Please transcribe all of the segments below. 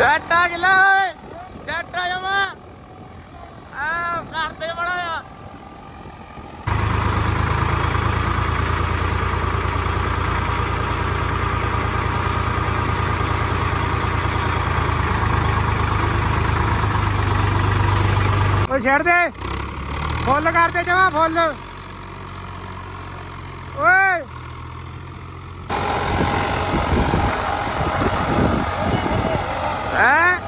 ਚੱਟਾ ਕਿਲਾ ਓਏ ਚੱਟਾ ਜਮਾ। ਆ, ਕਰਦੇ ਬੜਾ ਆ ਉਹ ਛੱਡ ਦੇ। ਫੁੱਲ ਕਰਦੇ ਜਮਾ, ਫੁੱਲ। ਓਏ ਹੈ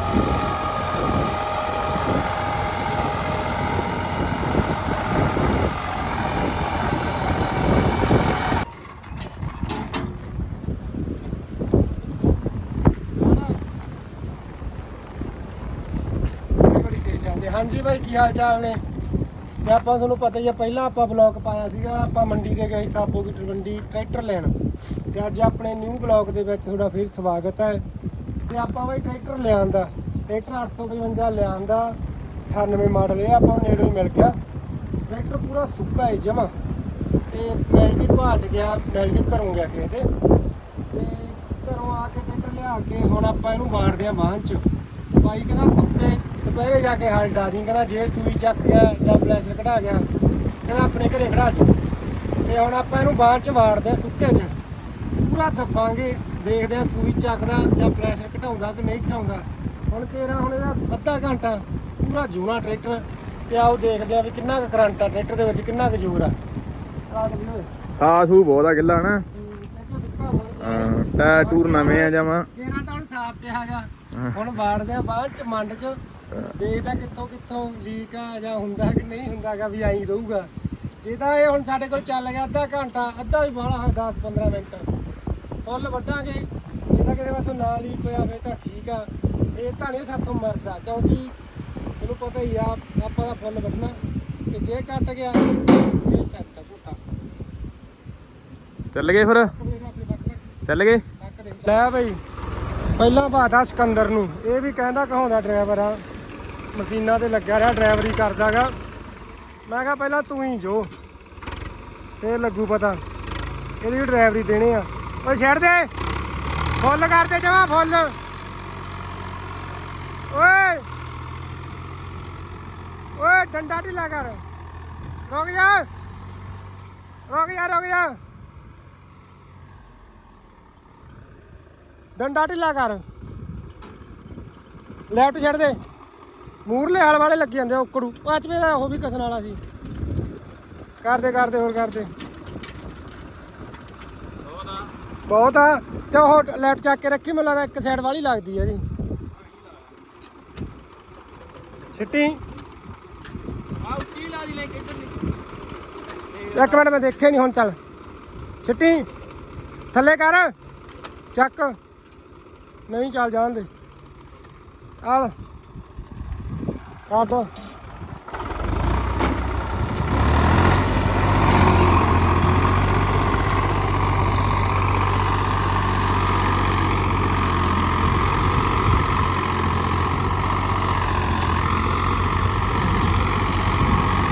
ਬੜੀ ਤੇਜ਼ ਚੱਲਦੇ ਹਾਂਜੀ ਭਾਈ, ਕੀ ਹਾਲ ਚਾਲ ਨੇ? ਤੇ ਆਪਾਂ ਤੁਹਾਨੂੰ ਪਤਾ ਹੀ ਆ, ਪਹਿਲਾਂ ਆਪਾਂ ਬਲੌਗ ਪਾਇਆ ਸੀਗਾ, ਆਪਾਂ ਮੰਡੀ ਤੇ ਗਏ ਸਾਬੋ ਕੀ ਮੰਡੀ, ਟਰੈਕਟਰ ਲੈਣ। ਤੇ ਅੱਜ ਆਪਣੇ ਨਿਊ ਬਲੌਗ ਦੇ ਵਿੱਚ ਤੁਹਾਡਾ ਫਿਰ ਸਵਾਗਤ ਹੈ। ਤੇ ਆਪਾਂ ਬਾਈ ਟਰੈਕਟਰ ਲਿਆਂਦਾ ਟਰੈਕਟਰ 855 ਲਿਆਂਦਾ 98 ਮਾਡਲ ਇਹ ਆਪਾਂ ਨੂੰ ਨੇੜੇ ਹੀ ਮਿਲ ਗਿਆ। ਟਰੈਕਟਰ ਪੂਰਾ ਸੁੱਕਾ ਹੈ ਜਮਾ। ਤੇ ਮਿਲ ਵੀ ਭਾਜ ਗਿਆ, ਮਿਲ ਵੀ ਘਰੋਂ ਗਿਆ ਕਿਸੇ ਦੇ ਤੇ ਘਰੋਂ ਆ ਕੇ ਟਰੈਕਟਰ ਲਿਆ ਕੇ ਹੁਣ ਆਪਾਂ ਇਹਨੂੰ ਵਾੜਦੇ ਆ ਵਾਹਨ ਚ। ਭਾਈ ਕਹਿੰਦਾ ਧੁੱਪੇ ਦੁਪਹਿਰੇ ਜਾ ਕੇ ਹਾਲ ਡਾਰੀ ਕਹਿੰਦਾ ਜੇ ਸੂਈ ਚੱਕ ਗਿਆ ਜਾਂ ਫਲੈਸ਼ ਕਢਾ ਗਿਆ ਕਹਿੰਦਾ ਆਪਣੇ ਘਰੇ ਖੜਾ ਚ ਤੇ ਹੁਣ ਆਪਾਂ ਇਹਨੂੰ ਬਾਹਰ ਚ ਵਾੜਦੇ ਆ ਸੁੱਕੇ ਚ। ਪੂਰਾ ਦੱਬਾਂਗੇ ਦੇਖਦੇ ਆ ਸੂਈ ਚੱਕਦਾ ਜਾਂ ਪ੍ਰੈਸ਼ਰ ਘਟਾਉਂਦਾ ਕਿ ਨਹੀਂ ਘਟਾਉਂਦਾ। ਹੁਣ ਤੇਰਾ ਹੁਣ ਇਹਦਾ ਅੱਧਾ ਘੰਟਾ ਪੂਰਾ ਜੂਣਾ ਟਰੈਕਟਰ। ਤੇ ਆਓ ਦੇਖਦੇ ਆ ਵੀ ਕਿੰਨਾ ਕੁ ਕਰੰਟ ਆ ਟਰੈਕਟਰ ਦੇ ਵਿੱਚ ਕਿੰਨਾ ਕੁ ਜ਼ੋਰ ਆ। ਸਾਸੂ ਬਹੁਤ ਆ ਕਿੱਲਾ ਨਾ ਟਾਇਰ ਟੂਰ ਨਵੇਂ ਆ ਜਮਾ ਤੇਰਾ ਤਾਂ ਹੁਣ ਸਾਫ਼ ਪਿਆ ਹੈਗਾ। ਹੁਣ ਵਾੜਦੇ ਆ ਬਾਅਦ ਚ ਮੰਡ ਚ। ਦੇਖਦਾ ਕਿੱਥੋਂ ਕਿੱਥੋਂ ਲੀਕ ਆ ਜਾਂ ਹੁੰਦਾ ਕਿ ਨਹੀਂ ਹੁੰਦਾਗਾ ਵੀ ਐਂ ਰਹੂਗਾ। ਜੇ ਤਾਂ ਇਹ ਹੁਣ ਸਾਡੇ ਕੋਲ ਚੱਲ ਗਿਆ ਅੱਧਾ ਘੰਟਾ ਅੱਧਾ ਵੀ ਬਾਹਲਾ ਹੈ 10 15 ਮਿੰਟ। ਫੁੱਲ ਵੱਢਾਂਗੇ ਜੇ ਤਾਂ ਕਿਸੇ ਪਾਸੋਂ ਨਾ ਲੀਕ ਹੋਇਆ ਫੇ ਤਾਂ ਠੀਕ ਆ। ਇਹ ਤਾਂ ਨਹੀਂ ਸਾਥੋਂ ਮਰਦਾ ਕਿਉਂਕਿ ਤੈਨੂੰ ਪਤਾ ਹੀ ਆ ਆਪਾਂ ਦਾ ਫੁੱਲ ਵੱਢਣਾ ਤੇ ਜੇ ਕੱਟ ਗਿਆ ਇਹ ਸੈੱਟ ਆ ਝੂਟਾ ਚੱਲ ਗਏ ਫਿਰ? ਚੱਲ ਗਏ? ਲੈ ਬਈ ਪਹਿਲਾਂ ਬਾਤਾ ਸਿਕੰਦਰ ਨੂੰ। ਇਹ ਵੀ ਕਹਿੰਦਾ ਕਹਾਉਂਦਾ ਡਰਾਈਵਰ ਆ ਮਸ਼ੀਨਾਂ ਤੇ ਲੱਗਿਆ ਰਿਹਾ, ਡਰਾਈਵਰੀ ਕਰਦਾਗਾ। ਮੈਂ ਕਿਹਾ ਪਹਿਲਾਂ ਤੂੰ ਹੀ ਜੋ ਫੇਰ ਲੱਗੂ ਪਤਾ। ਇਹਦੀ ਵੀ ਡਰਾਈਵਰੀ ਦੇਣੀ ਆ। ਓਏ ਛੱਡ ਦੇ। ਫੁੱਲ ਕਰ ਦੇ ਜਮਾ ਫੁੱਲ। ਓਏ। ਓਏ, ਡੰਡਾ ਢਿੱਲਾ ਕਰ। ਰੁਕ ਜਾ। ਰੁਕ ਜਾ ਰੁਕ ਜਾ। ਡੰਡਾ ਢਿੱਲਾ ਕਰ। ਲੈਫਟ ਛੱਡ ਦੇ। ਮੂਰਲੇ ਹਾਲ ਵਾਲੇ ਲੱਗੇ ਜਾਂਦੇ ਆ ਉਕੜੂ ਪਾਚਵੇਂ ਦਾ ਉਹ ਵੀ ਕਸਣ ਵਾਲਾ ਸੀ। ਕਰਦੇ ਕਰਦੇ, ਹੋਰ ਕਰਦੇ। ਬਹੁਤ ਆ। ਤੇ ਉਹ ਲੈਫਟ ਚੱਕ ਕੇ ਰੱਖੀ, ਮੈਨੂੰ ਲੱਗਦਾ ਇੱਕ ਸਾਈਡ ਵਾਲੀ ਲੱਗਦੀ ਆ ਇਹਦੀ। ਛਿੱਟੀ ਆ ਉੱਚੀ ਲਾ ਦੀ ਲੈ ਕੇ ਇੱਕ ਮਿੰਟ, ਮੈਂ ਦੇਖਿਆ ਨਹੀਂ ਹੁਣ, ਚੱਲ। ਛਿੱਟੀ ਥੱਲੇ ਕਰ। ਚੱਕ। ਨਹੀਂ, ਚੱਲ ਜਾਣ ਦੇ। ਆਲ ਕਾਟ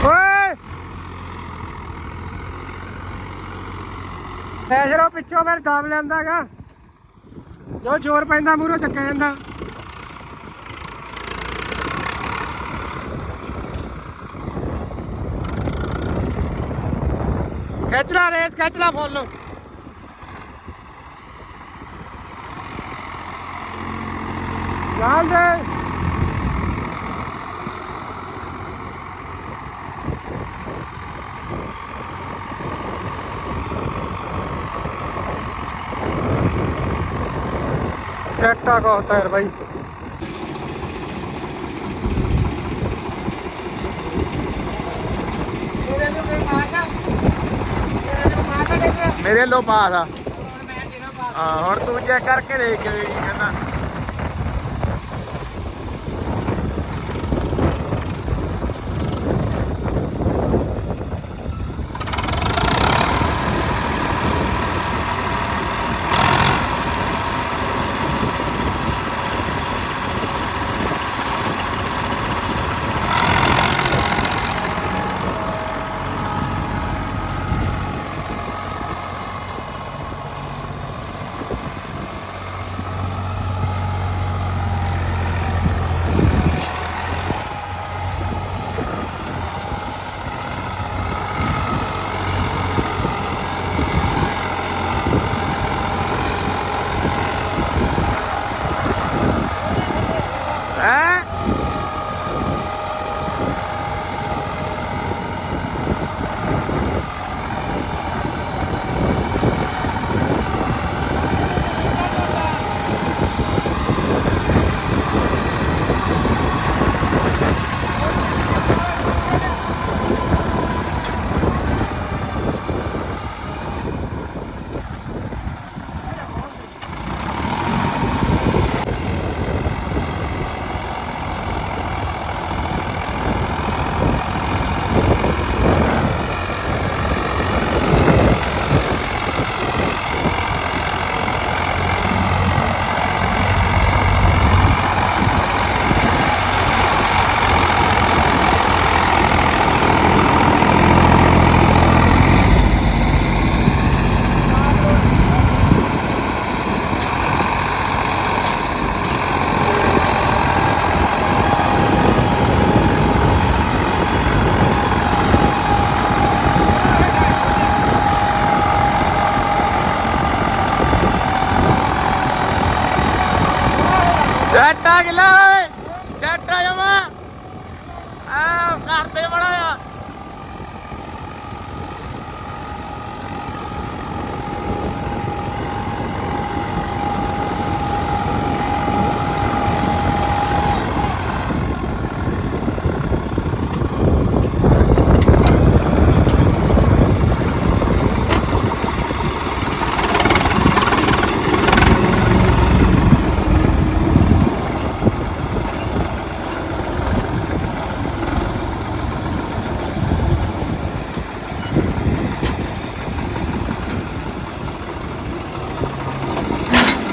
ਓਏ! ਐਸ਼ਰੋ ਪਿੱਛੋਂ ਫਿਰ ਦਾਬ ਲੈਂਦਾਗਾ ਜੋ ਜ਼ੋਰ ਪੈਂਦਾ ਮੂਹਰੋਂ ਚੱਕਿਆ ਜਾਂਦਾ। खेचला रेस खेचला बोल लो। जान दे। चट्टा का होता है भाई। ਮੇਰੇ ਲੋ ਪਾਸ ਆ। ਹਾਂ ਹੁਣ ਤੂੰ ਚੈੱਕ ਕਰਕੇ ਦੇਖ ਕੇ ਕੀ ਕਹਿੰਦਾ।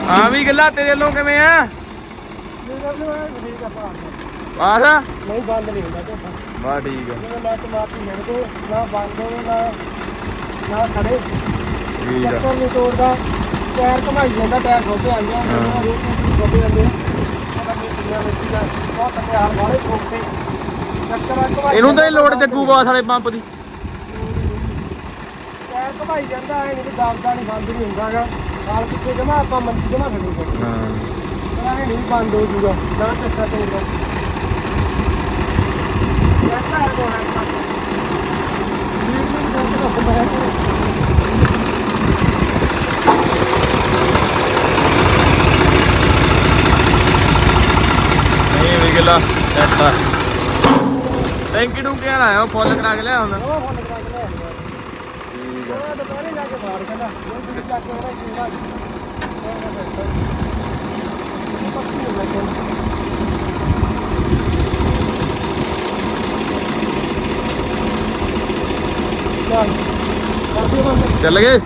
ਆ ਵੀ ਗੱਲਾਂ ਤੇਰੇ ਵੱਲੋਂ ਕਿਵੇਂ ਆ? ਪਾਸ ਆ ਨਹੀਂ ਬੰਦ ਨਹੀਂ ਹੁੰਦਾ ਝੋਟਾ ਬਾ ਠੀਕ ਆ। ਜਿਵੇਂ ਲੱਟ ਮਾਰਤੀ ਹੋਣਗੇ ਨਾ ਬੰਦ ਹੋਵੇ ਨਾ ਨਾ ਖੜੇ। ਠੀਕ ਆ। ਚੱਕਰ ਨਹੀਂ ਤੋੜਦਾ। ਟਾਇਰ ਘਮਾਈ ਜਾਂਦਾ ਟਾਇਰ ਖੋਤੇ ਆ ਹਾਂ। ਰੇਟ ਨੂੰ ਖੋਤੇ ਜਾਂਦੇ ਆ। ਦਾ ਬਹੁਤ ਵਾਲੇ ਚੱਕਰ ਘਮਾਈ ਇਹਨੂੰ ਤਾਂ ਹੀ ਲੋੜ ਜੱਗੂ ਬਾਸ ਵਾਲੇ ਪੰਪ ਦੀ। ਟਾਇਰ ਘਮਾਈ ਜਾਂਦਾ ਐ ਨਹੀਂ ਦਬਦਾ ਨਹੀਂ ਬੰਦ ਨਹੀਂ ਹੁੰਦਾਗਾ। ਨਾਲ ਪਿੱਛੇ ਜਮਾ ਆਪਾਂ ਮੰਜੀ ਜਮਾ ਖੜੀ ਜਾਂਦੇ ਹਾਂ। ਐ ਨਹੀਂ ਬੰਦ ਹੋ ਜੂਗਾ। ਨਾ ਚੱਕਰ ਤੋੜਦਾ ਦੋ ਤੋਂ ਹੁੰਦਾ ਹੈ। ਨਹੀਂ ਵੀ ਗੱਲਾਂ। ਚੱਟਾ ਟੈਂਕੀ ਨੂੰ ਕਿਹੜਾ ਆਇਆ ਫੁੱਲ ਕਰਾ ਕੇ ਲਿਆ ਹੁੰਦਾ ਨਵਾਂ ਫੋਨ ਕਰਾ ਕੇ ਲਿਆ ਠੀਕ ਉਹ ਦੁਪਹਿਰੇ ਜਾ ਕੇ ਬਾਹਰ ਕਹਿੰਦਾ ਉਹ ਵੀ ਜਾ ਕੇ ਉਹਦਾ ਕੀ ਹਾਲ ਪੱਕੀ ਹੋ ਗਿਆ ਚੱਲ ਕਾਫੀ ਬੰਦ ਚੱਲ ਗਏ?